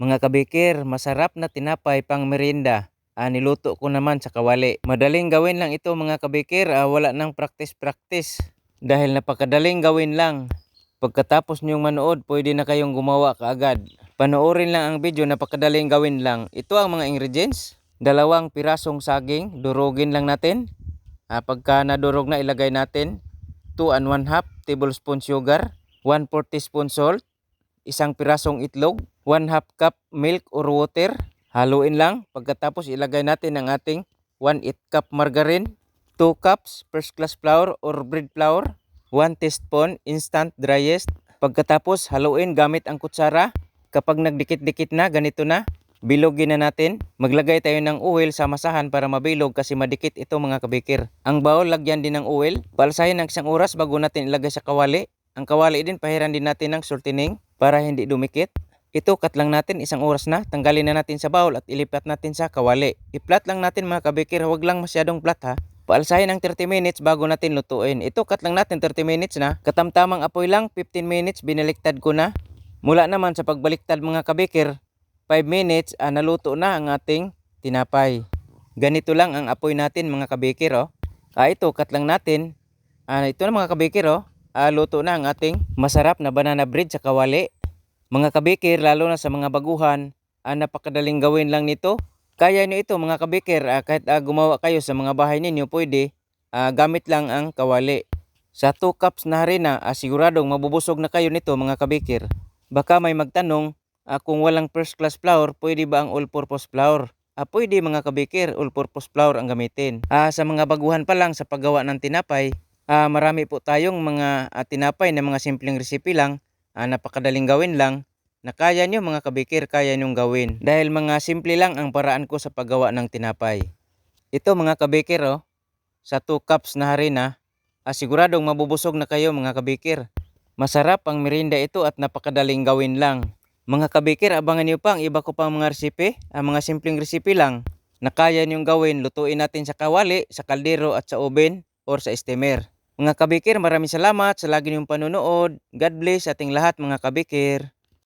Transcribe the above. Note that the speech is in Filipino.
Mga kabikir, masarap na tinapay pang merienda. Ah, niluto ko naman sa kawali. Madaling gawin lang ito mga kabikir, ah, wala nang practice-practice. Dahil napakadaling gawin lang. Pagkatapos niyong manood, pwede na kayong gumawa kaagad. Panoorin lang ang video, napakadaling gawin lang. Ito ang mga ingredients. Dalawang pirasong saging, durugin lang natin. Ah, pagka nadurog na, ilagay natin 2 and 1 half tablespoon sugar, 1 4 teaspoon salt, isang pirasong itlog, 1 half cup milk or water. Haluin lang. Pagkatapos ilagay natin ang ating 1 8 cup margarine, 2 cups first class flour or bread flour, 1 teaspoon instant dry yeast. Pagkatapos haluin gamit ang kutsara. Kapag nagdikit-dikit na, ganito na. Bilogin na natin. Maglagay tayo ng oil sa masahan para mabilog kasi madikit ito mga kabikir. Ang bowl, lagyan din ng oil. Palsahin ng isang oras bago natin ilagay sa kawali. Ang kawali din, pahiran din natin ng sultining para hindi dumikit. Ito, cut lang natin isang oras na. Tanggalin na natin sa bowl at ilipat natin sa kawali. I-flat lang natin mga kabikir. Huwag lang masyadong flat ha. Paalsahin ng 30 minutes bago natin lutuin. Ito, cut lang natin 30 minutes na. Katamtamang apoy lang, 15 minutes, binaliktad ko na. Mula naman sa pagbaliktad mga kabikir, 5 minutes, ah, naluto na ang ating tinapay. Ganito lang ang apoy natin mga kabikir oh. Ah, ito, cut lang natin. Ah, ito na mga kabikir oh. Ah, luto na ang ating masarap na banana bread sa kawali. Mga kabikir, lalo na sa mga baguhan, ah, napakadaling gawin lang nito. Kaya nyo ito mga kabikir, ah, kahit ah, gumawa kayo sa mga bahay ninyo, pwede, ah, gamit lang ang kawali. Sa 2 cups na harina, ah, siguradong mabubusog na kayo nito mga kabikir. Baka may magtanong, ah, kung walang first class flour, pwede ba ang all-purpose flour? Ah, pwede mga kabikir, all-purpose flour ang gamitin. Ah, sa mga baguhan pa lang sa paggawa ng tinapay, ah, marami po tayong mga ah, tinapay na mga simpleng recipe lang, ah, napakadaling gawin lang, na kaya nyo mga kabikir, kaya nyong gawin. Dahil mga simple lang ang paraan ko sa paggawa ng tinapay. Ito mga kabikir, oh, sa 2 cups na harina, ah, siguradong mabubusog na kayo mga kabikir. Masarap ang merinda ito at napakadaling gawin lang. Mga kabikir, abangan niyo pa ang iba ko pang mga resipe, ang mga simpleng resipe lang na kaya niyong gawin. Lutuin natin sa kawali, sa kaldero at sa oven or sa steamer. Mga kabikir, maraming salamat sa lagi niyong panunood. God bless ating lahat mga kabikir.